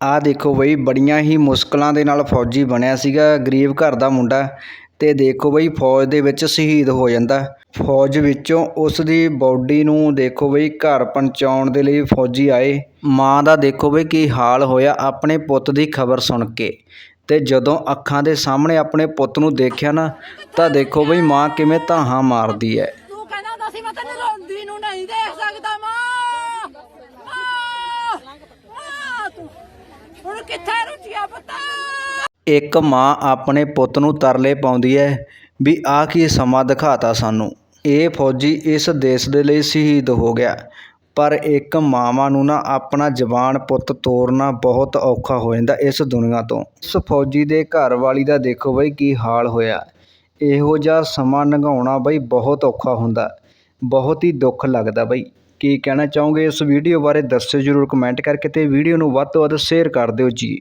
ਆਹ ਦੇਖੋ ਬਈ, ਬੜੀਆਂ ਹੀ ਮੁਸ਼ਕਲਾਂ ਦੇ ਨਾਲ ਫੌਜੀ ਬਣਿਆ ਸੀਗਾ, ਗਰੀਬ ਘਰ ਦਾ ਮੁੰਡਾ। ਅਤੇ ਦੇਖੋ ਬਈ, ਫੌਜ ਦੇ ਵਿੱਚ ਸ਼ਹੀਦ ਹੋ ਜਾਂਦਾ। ਫੌਜ ਵਿੱਚੋਂ ਉਸ ਦੀ ਬੋਡੀ ਨੂੰ ਦੇਖੋ ਬਈ, ਘਰ ਪਹੁੰਚਾਉਣ ਦੇ ਲਈ ਫੌਜੀ ਆਏ। ਮਾਂ ਦਾ ਦੇਖੋ ਬਈ, ਕੀ ਹਾਲ ਹੋਇਆ, ਆਪਣੇ ਪੁੱਤ ਦੀ ਖਬਰ ਸੁਣ ਕੇ। ਅਤੇ ਜਦੋਂ ਅੱਖਾਂ ਦੇ ਸਾਹਮਣੇ ਆਪਣੇ ਪੁੱਤ ਨੂੰ ਦੇਖਿਆ ਨਾ, ਤਾਂ ਦੇਖੋ ਬਈ, ਮਾਂ ਕਿਵੇਂ ਧਾਹਾਂ ਮਾਰਦੀ ਹੈ ਤੂੰ ਕਹਿੰਦਾ ਹੁੰਦਾ ਸੀ, ਮੈਂ ਤੈਨੂੰ ਰੋਂਦੀ ਨੂੰ ਨਹੀਂ ਦੇਖ ਸਕਦਾ, ਮਾਂ ਮਾਂ ਮਾਂ ਤੂੰ ਹੁਣ ਕਿੱਥੇ ਰੁਚਿਆ ਪਤਾ? ਇੱਕ ਮਾਂ ਆਪਣੇ ਪੁੱਤ ਨੂੰ ਤਰਲੇ ਪਾਉਂਦੀ ਹੈ ਵੀ ਆਹ ਕੀ ਸਮਾਂ ਦਿਖਾਤਾ ਸਾਨੂੰ। ਇਹ ਫੌਜੀ ਇਸ ਦੇਸ਼ ਦੇ ਲਈ ਸ਼ਹੀਦ ਹੋ ਗਿਆ। ਪਰ ਇੱਕ ਮਾਵਾਂ ਨੂੰ ਨਾ ਆਪਣਾ ਜਵਾਨ ਪੁੱਤ ਤੋਰਨਾ ਬਹੁਤ ਔਖਾ ਹੋ ਜਾਂਦਾ ਇਸ ਦੁਨੀਆ ਤੋਂ। ਇਸ ਫੌਜੀ ਦੇ ਘਰ ਵਾਲੀ ਦਾ ਦੇਖੋ ਬਈ ਕੀ ਹਾਲ ਹੋਇਆ। ਇਹੋ ਜਿਹਾ ਸਮਾਂ ਲੰਘਾਉਣਾ ਬਈ ਬਹੁਤ ਔਖਾ ਹੁੰਦਾ। ਬਹੁਤ ਹੀ ਦੁੱਖ ਲੱਗਦਾ ਬਈ। ਕੀ ਕਹਿਣਾ ਚਾਹੋਗੇ? ਇਸ ਵੀਡੀਓ ਬਾਰੇ ਦੱਸਿਓ ਜਰੂਰ ਕਮੈਂਟ ਕਰਕੇ ਅਤੇ ਵੀਡੀਓ ਨੂੰ ਵੱਧ ਤੋਂ ਵੱਧ ਸ਼ੇਅਰ ਕਰ ਦਿਓ ਜੀ।